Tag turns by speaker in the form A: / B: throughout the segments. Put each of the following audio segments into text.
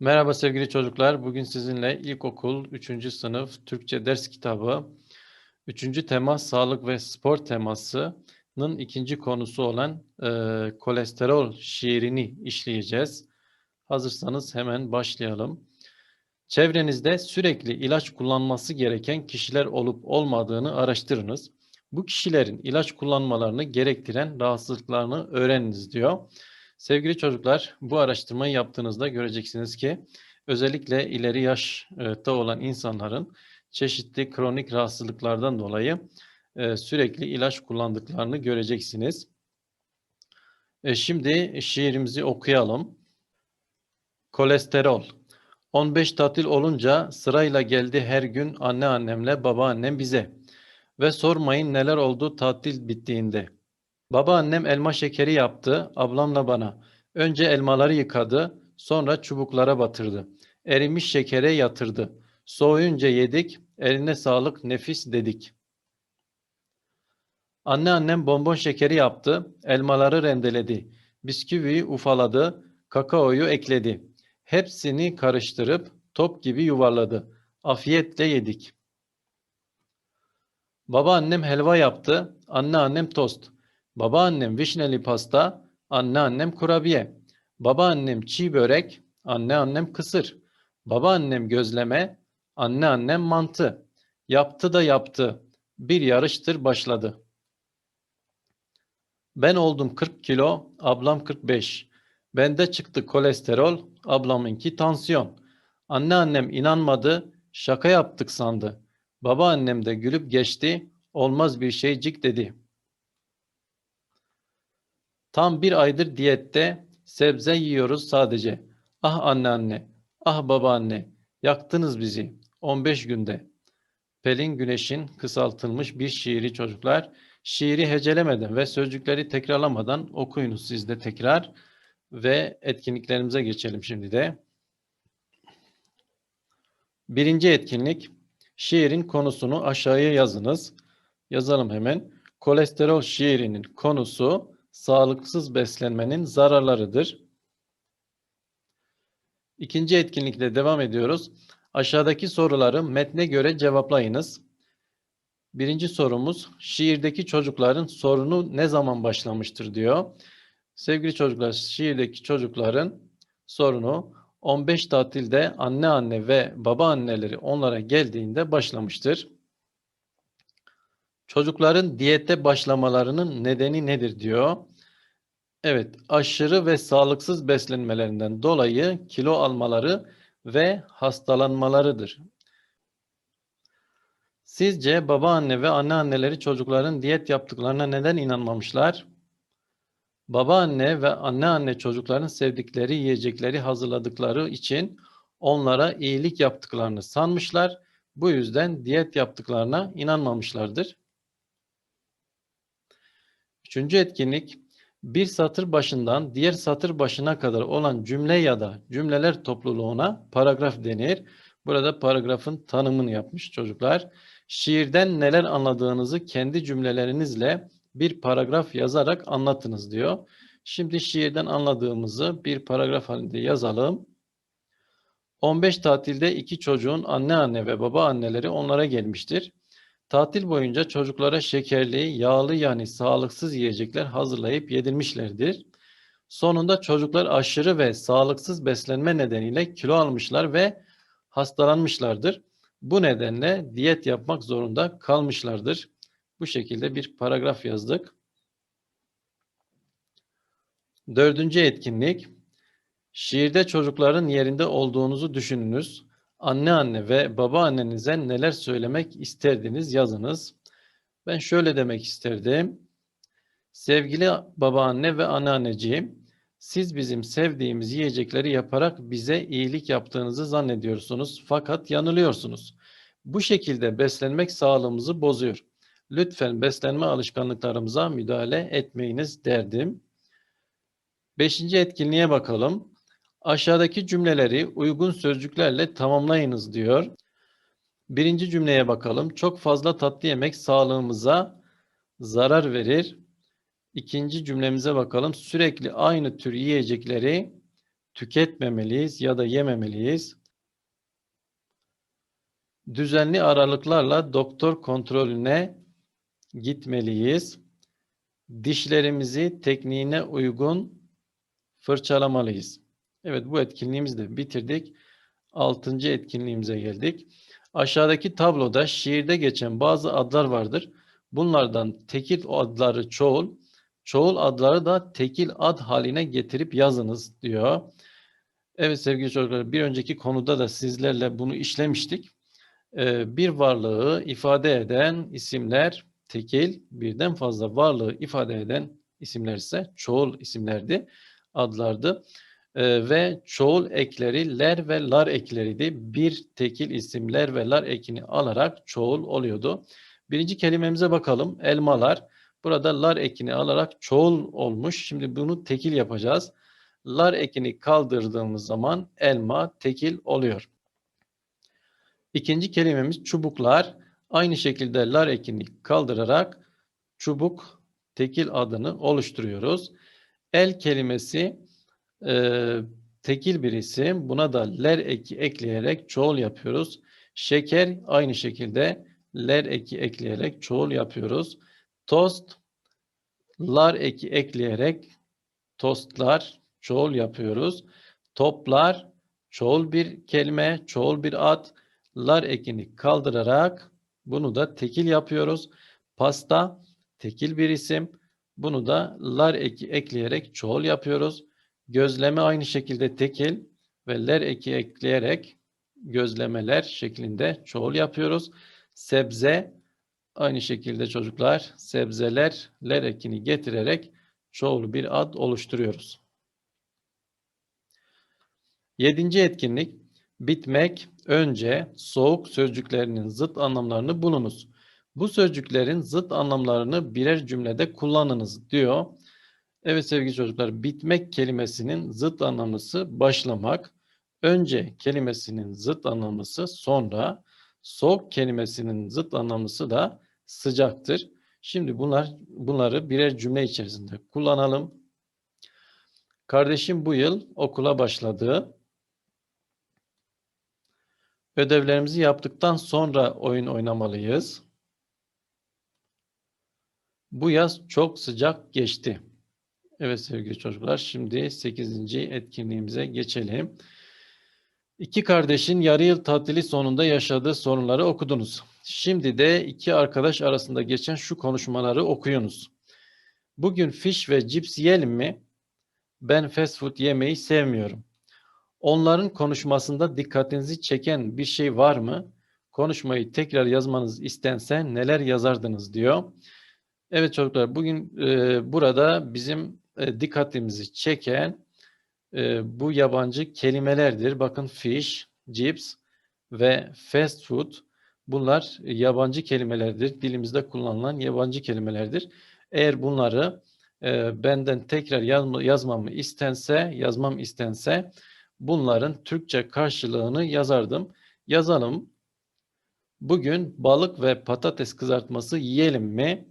A: Merhaba sevgili çocuklar. Bugün sizinle ilkokul 3. sınıf Türkçe ders kitabı 3. tema sağlık ve spor temasının ikinci konusu olan e, kolesterol şiirini işleyeceğiz. Hazırsanız hemen başlayalım. Çevrenizde sürekli ilaç kullanması gereken kişiler olup olmadığını araştırınız. Bu kişilerin ilaç kullanmalarını gerektiren rahatsızlıklarını öğreniniz diyor. Sevgili çocuklar, bu araştırmayı yaptığınızda göreceksiniz ki özellikle ileri yaşta olan insanların çeşitli kronik rahatsızlıklardan dolayı e, sürekli ilaç kullandıklarını göreceksiniz. E, şimdi şiirimizi okuyalım. Kolesterol. 15 tatil olunca sırayla geldi her gün anneannemle babaannem bize. Ve sormayın neler oldu tatil bittiğinde. Babaannem elma şekeri yaptı, ablamla bana. Önce elmaları yıkadı, sonra çubuklara batırdı. Erimiş şekere yatırdı. Soğuyunca yedik, eline sağlık nefis dedik. Anneannem bonbon şekeri yaptı, elmaları rendeledi. Bisküviyi ufaladı, kakaoyu ekledi. Hepsini karıştırıp top gibi yuvarladı. Afiyetle yedik. Babaannem helva yaptı, anneannem tost. Babaannem vişneli pasta, anneannem kurabiye. Babaannem çiğ börek, anneannem kısır. Babaannem gözleme, anneannem mantı. Yaptı da yaptı. Bir yarıştır başladı. Ben oldum 40 kilo, ablam 45. Bende çıktı kolesterol, ablamınki tansiyon. Anneannem inanmadı, şaka yaptık sandı. Babaannem de gülüp geçti, olmaz bir şeycik dedi.'' Tam bir aydır diyette sebze yiyoruz sadece. Ah anneanne, ah babaanne, yaktınız bizi 15 günde. Pelin Güneş'in kısaltılmış bir şiiri çocuklar. Şiiri hecelemeden ve sözcükleri tekrarlamadan okuyunuz siz de tekrar ve etkinliklerimize geçelim şimdi de. Birinci etkinlik, şiirin konusunu aşağıya yazınız. Yazalım hemen. Kolesterol şiirinin konusu sağlıksız beslenmenin zararlarıdır. İkinci etkinlikle devam ediyoruz. Aşağıdaki soruları metne göre cevaplayınız. Birinci sorumuz, şiirdeki çocukların sorunu ne zaman başlamıştır diyor. Sevgili çocuklar, şiirdeki çocukların sorunu 15 tatilde anne anne ve baba anneleri onlara geldiğinde başlamıştır. Çocukların diyete başlamalarının nedeni nedir diyor. Evet, aşırı ve sağlıksız beslenmelerinden dolayı kilo almaları ve hastalanmalarıdır. Sizce babaanne ve anneanneleri çocukların diyet yaptıklarına neden inanmamışlar? Babaanne ve anneanne çocukların sevdikleri yiyecekleri hazırladıkları için onlara iyilik yaptıklarını sanmışlar. Bu yüzden diyet yaptıklarına inanmamışlardır. Üçüncü etkinlik bir satır başından diğer satır başına kadar olan cümle ya da cümleler topluluğuna paragraf denir. Burada paragrafın tanımını yapmış çocuklar. Şiirden neler anladığınızı kendi cümlelerinizle bir paragraf yazarak anlatınız diyor. Şimdi şiirden anladığımızı bir paragraf halinde yazalım. 15 tatilde iki çocuğun anne anne ve baba anneleri onlara gelmiştir. Tatil boyunca çocuklara şekerli, yağlı yani sağlıksız yiyecekler hazırlayıp yedirmişlerdir. Sonunda çocuklar aşırı ve sağlıksız beslenme nedeniyle kilo almışlar ve hastalanmışlardır. Bu nedenle diyet yapmak zorunda kalmışlardır. Bu şekilde bir paragraf yazdık. Dördüncü etkinlik. Şiirde çocukların yerinde olduğunuzu düşününüz. Anneanne ve babaannenize neler söylemek isterdiniz yazınız. Ben şöyle demek isterdim. Sevgili babaanne ve anneanneciğim, siz bizim sevdiğimiz yiyecekleri yaparak bize iyilik yaptığınızı zannediyorsunuz fakat yanılıyorsunuz. Bu şekilde beslenmek sağlığımızı bozuyor. Lütfen beslenme alışkanlıklarımıza müdahale etmeyiniz derdim. Beşinci etkinliğe bakalım. Aşağıdaki cümleleri uygun sözcüklerle tamamlayınız diyor. Birinci cümleye bakalım. Çok fazla tatlı yemek sağlığımıza zarar verir. İkinci cümlemize bakalım. Sürekli aynı tür yiyecekleri tüketmemeliyiz ya da yememeliyiz. Düzenli aralıklarla doktor kontrolüne gitmeliyiz. Dişlerimizi tekniğine uygun fırçalamalıyız. Evet bu etkinliğimizi de bitirdik. Altıncı etkinliğimize geldik. Aşağıdaki tabloda şiirde geçen bazı adlar vardır. Bunlardan tekil adları çoğul, çoğul adları da tekil ad haline getirip yazınız diyor. Evet sevgili çocuklar bir önceki konuda da sizlerle bunu işlemiştik. Ee, bir varlığı ifade eden isimler tekil, birden fazla varlığı ifade eden isimler ise çoğul isimlerdi, adlardı. Ee, ve çoğul ekleri ler ve lar ekleriydi. Bir tekil isimler ve lar ekini alarak çoğul oluyordu. Birinci kelimemize bakalım. Elmalar. Burada lar ekini alarak çoğul olmuş. Şimdi bunu tekil yapacağız. Lar ekini kaldırdığımız zaman elma tekil oluyor. İkinci kelimemiz çubuklar. Aynı şekilde lar ekini kaldırarak çubuk tekil adını oluşturuyoruz. El kelimesi e, tekil bir isim. Buna da ler eki ekleyerek çoğul yapıyoruz. Şeker aynı şekilde ler eki ekleyerek çoğul yapıyoruz. Tost lar eki ekleyerek tostlar çoğul yapıyoruz. Toplar çoğul bir kelime, çoğul bir ad. Lar ekini kaldırarak bunu da tekil yapıyoruz. Pasta tekil bir isim. Bunu da lar eki ekleyerek çoğul yapıyoruz. Gözleme aynı şekilde tekil ve ler eki ekleyerek gözlemeler şeklinde çoğul yapıyoruz. Sebze aynı şekilde çocuklar sebzeler ler ekini getirerek çoğul bir ad oluşturuyoruz. Yedinci etkinlik bitmek, önce, soğuk sözcüklerinin zıt anlamlarını bulunuz. Bu sözcüklerin zıt anlamlarını birer cümlede kullanınız diyor. Evet sevgili çocuklar, bitmek kelimesinin zıt anlamlısı başlamak. Önce kelimesinin zıt anlamlısı sonra. Soğuk kelimesinin zıt anlamlısı da sıcaktır. Şimdi bunlar bunları birer cümle içerisinde kullanalım. Kardeşim bu yıl okula başladı. Ödevlerimizi yaptıktan sonra oyun oynamalıyız. Bu yaz çok sıcak geçti. Evet sevgili çocuklar şimdi 8. etkinliğimize geçelim. İki kardeşin yarı yıl tatili sonunda yaşadığı sorunları okudunuz. Şimdi de iki arkadaş arasında geçen şu konuşmaları okuyunuz. Bugün fiş ve cips yiyelim mi? Ben fast food yemeyi sevmiyorum. Onların konuşmasında dikkatinizi çeken bir şey var mı? Konuşmayı tekrar yazmanız istense neler yazardınız diyor. Evet çocuklar bugün e, burada bizim e, dikkatimizi çeken e, bu yabancı kelimelerdir. Bakın fish, chips ve fast food bunlar yabancı kelimelerdir. Dilimizde kullanılan yabancı kelimelerdir. Eğer bunları e, benden tekrar yazma, yazmamı istense, yazmam istense bunların Türkçe karşılığını yazardım. Yazalım. Bugün balık ve patates kızartması yiyelim mi?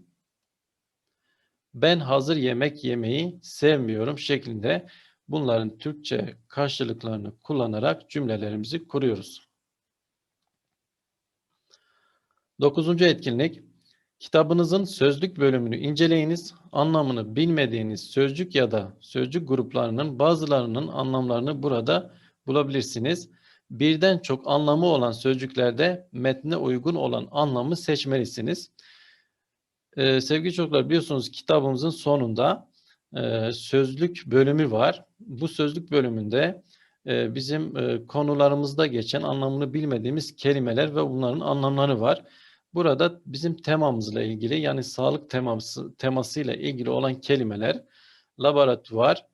A: Ben hazır yemek yemeyi sevmiyorum şeklinde bunların Türkçe karşılıklarını kullanarak cümlelerimizi kuruyoruz. Dokuzuncu etkinlik. Kitabınızın sözlük bölümünü inceleyiniz. Anlamını bilmediğiniz sözcük ya da sözcük gruplarının bazılarının anlamlarını burada bulabilirsiniz. Birden çok anlamı olan sözcüklerde metne uygun olan anlamı seçmelisiniz. Ee, sevgili çocuklar biliyorsunuz kitabımızın sonunda e, sözlük bölümü var. Bu sözlük bölümünde e, bizim e, konularımızda geçen anlamını bilmediğimiz kelimeler ve bunların anlamları var. Burada bizim temamızla ilgili yani sağlık teması temasıyla ilgili olan kelimeler laboratuvar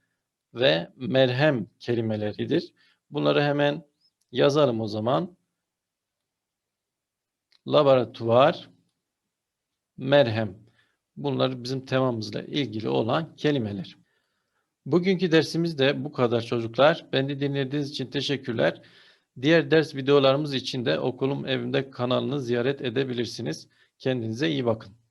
A: ve merhem kelimeleridir. Bunları hemen yazalım o zaman. Laboratuvar, merhem. Bunlar bizim temamızla ilgili olan kelimeler. Bugünkü dersimiz de bu kadar çocuklar. Beni dinlediğiniz için teşekkürler. Diğer ders videolarımız için de okulum evimde kanalını ziyaret edebilirsiniz. Kendinize iyi bakın.